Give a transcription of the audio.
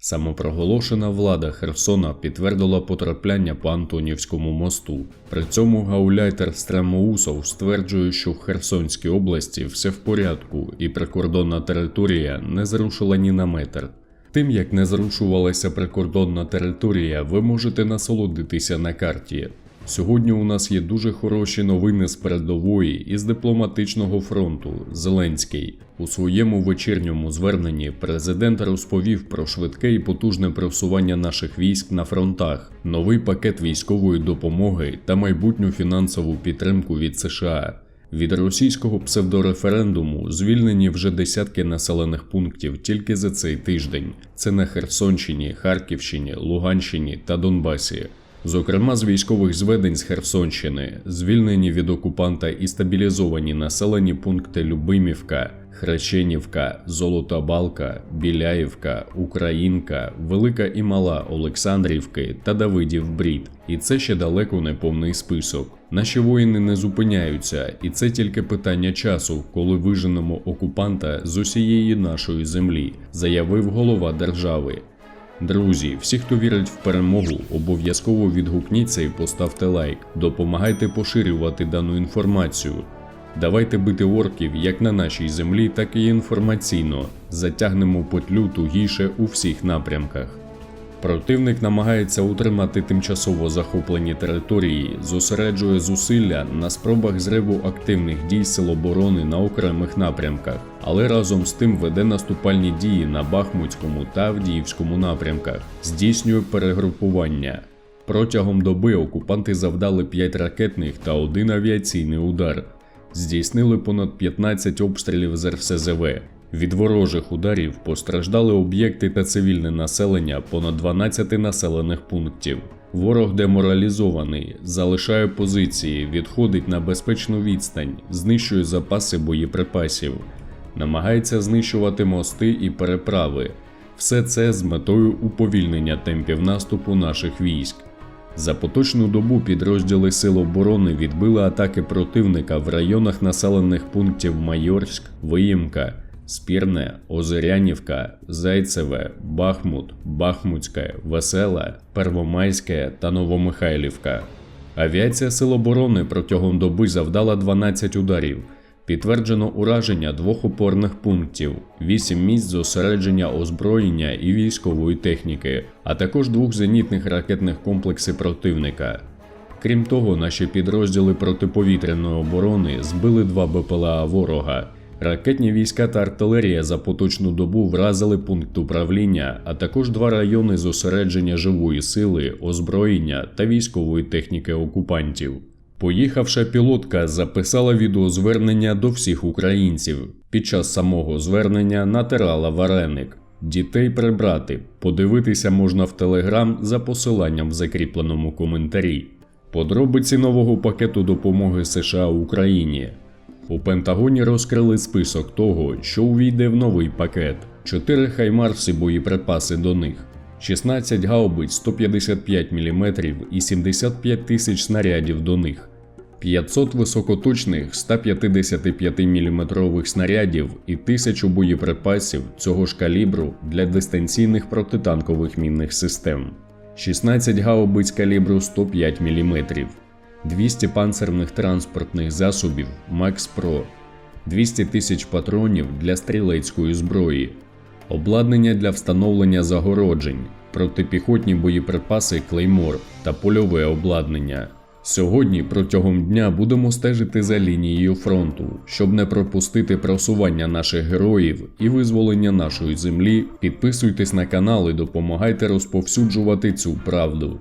Самопроголошена влада Херсона підтвердила потрапляння по Антонівському мосту. При цьому гауляйтер Стремоусов стверджує, що в Херсонській області все в порядку, і прикордонна територія не зрушила ні на метр. Тим як не зрушувалася прикордонна територія, ви можете насолодитися на карті. Сьогодні у нас є дуже хороші новини з передової і з дипломатичного фронту. Зеленський у своєму вечірньому зверненні президент розповів про швидке і потужне просування наших військ на фронтах, новий пакет військової допомоги та майбутню фінансову підтримку від США. Від російського псевдореферендуму звільнені вже десятки населених пунктів тільки за цей тиждень. Це на Херсонщині, Харківщині, Луганщині та Донбасі. Зокрема, з військових зведень з Херсонщини, звільнені від окупанта і стабілізовані населені пункти Любимівка, Хрещенівка, Золота Балка, Біляївка, Українка, Велика і Мала Олександрівки та Давидів Брід. І це ще далеко не повний список. Наші воїни не зупиняються, і це тільки питання часу, коли виженемо окупанта з усієї нашої землі, заявив голова держави. Друзі, всі, хто вірить в перемогу, обов'язково відгукніться і поставте лайк. Допомагайте поширювати дану інформацію. Давайте бити орків як на нашій землі, так і інформаційно. Затягнемо петлю тугіше у всіх напрямках. Противник намагається утримати тимчасово захоплені території, зосереджує зусилля на спробах зриву активних дій сил оборони на окремих напрямках, але разом з тим веде наступальні дії на Бахмутському та Авдіївському напрямках, здійснює перегрупування. Протягом доби окупанти завдали 5 ракетних та один авіаційний удар, здійснили понад 15 обстрілів з РСЗВ. Від ворожих ударів постраждали об'єкти та цивільне населення понад 12 населених пунктів. Ворог деморалізований, залишає позиції, відходить на безпечну відстань, знищує запаси боєприпасів, намагається знищувати мости і переправи. Все це з метою уповільнення темпів наступу наших військ. За поточну добу підрозділи Сил оборони відбили атаки противника в районах населених пунктів Майорськ, Виїмка, Спірне, Озерянівка, Зайцеве, Бахмут, Бахмутське, Веселе, Первомайське та Новомихайлівка. Авіація Сил оборони протягом доби завдала 12 ударів. Підтверджено ураження двох опорних пунктів, 8 місць зосередження озброєння і військової техніки, а також двох зенітних ракетних комплексів противника. Крім того, наші підрозділи протиповітряної оборони збили два БПЛА ворога. Ракетні війська та артилерія за поточну добу вразили пункт управління, а також два райони зосередження живої сили, озброєння та військової техніки окупантів. Поїхавша пілотка записала відеозвернення до всіх українців. Під час самого звернення натирала вареник. Дітей прибрати. Подивитися можна в Телеграм за посиланням в закріпленому коментарі. Подробиці нового пакету допомоги США Україні. У Пентагоні розкрили список того, що увійде в новий пакет: 4 хаймарси боєприпаси до них, 16 гаубиць 155 мм і 75 тисяч снарядів до них, 500 високоточних 155 мм снарядів і 1000 боєприпасів цього ж калібру для дистанційних протитанкових мінних систем, 16 гаубиць калібру 105 мм. 200 панцерних транспортних засобів Max Pro, 200 тисяч патронів для стрілецької зброї, обладнання для встановлення загороджень, протипіхотні боєприпаси Claymore та польове обладнання. Сьогодні протягом дня будемо стежити за лінією фронту, щоб не пропустити просування наших героїв і визволення нашої землі. Підписуйтесь на канал і допомагайте розповсюджувати цю правду.